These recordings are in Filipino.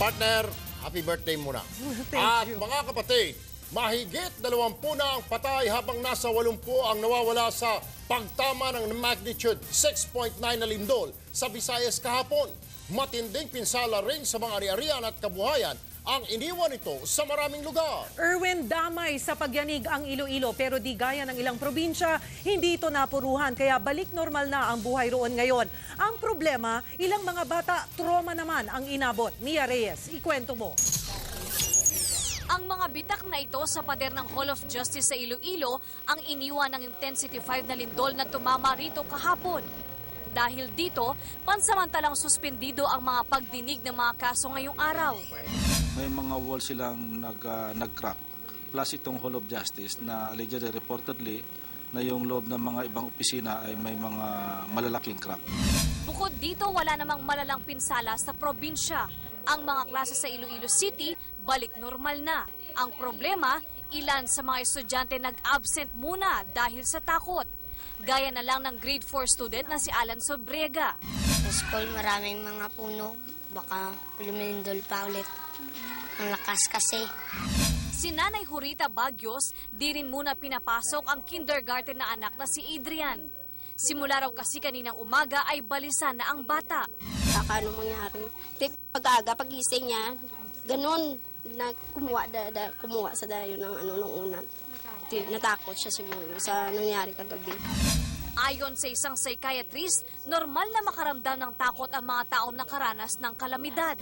Partner, happy birthday muna. Thank At you. mga kapatid, mahigit 20 na ang patay habang nasa 80 ang nawawala sa pagtama ng magnitude 6.9 na lindol sa Visayas kahapon. Matinding pinsala rin sa mga ari-arian at kabuhayan ang iniwan ito sa maraming lugar. Erwin damay sa pagyanig ang Iloilo pero di gaya ng ilang probinsya, hindi ito napuruhan kaya balik normal na ang buhay roon ngayon. Ang problema, ilang mga bata trauma naman ang inabot. Mia Reyes, ikwento mo. Ang mga bitak na ito sa pader ng Hall of Justice sa Iloilo ang iniwan ng Intensity 5 na lindol na tumama rito kahapon. Dahil dito, pansamantalang suspendido ang mga pagdinig ng mga kaso ngayong araw. May mga wall silang nag, ah, nag-crack. Plus itong Hall of Justice na allegedly reportedly na yung loob ng mga ibang opisina ay may mga malalaking crack. Bukod dito, wala namang malalang pinsala sa probinsya. Ang mga klase sa Iloilo City, balik normal na. Ang problema, ilan sa mga estudyante nag-absent muna dahil sa takot. Gaya na lang ng grade 4 student na si Alan Sobrega. Sa school, maraming mga puno. Baka lumindol pa ulit. Ang lakas kasi. Si Nanay Jurita Bagyos, di rin muna pinapasok ang kindergarten na anak na si Adrian. Simula raw kasi kaninang umaga ay balisa na ang bata. Saka ano mangyari. Tip, pag-aga, pagising niya, ganun, na kumuha, da, da, kumuha sa dayo ng ano nung una. Tip, natakot siya siguro sa nangyari kagabi. Ayon sa isang psychiatrist, normal na makaramdam ng takot ang mga taong nakaranas ng kalamidad.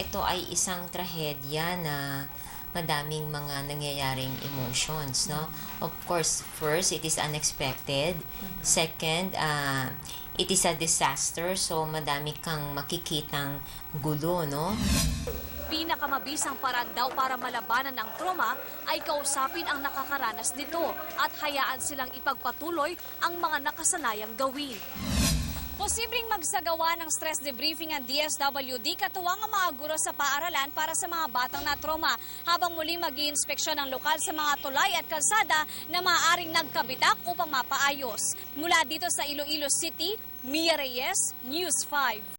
ito ay isang trahedya na madaming mga nangyayaring emotions, no? Of course, first, it is unexpected. Second, uh, it is a disaster, so madami kang makikitang gulo, no? Pinakamabisang paraan daw para malabanan ang trauma ay kausapin ang nakakaranas nito at hayaan silang ipagpatuloy ang mga nakasanayang gawin. Posibleng magsagawa ng stress debriefing ang DSWD katuwang ang mga guro sa paaralan para sa mga batang na trauma habang muli mag inspeksyon ng lokal sa mga tulay at kalsada na maaaring nagkabitak upang mapaayos. Mula dito sa Iloilo City, Mia Reyes, News 5.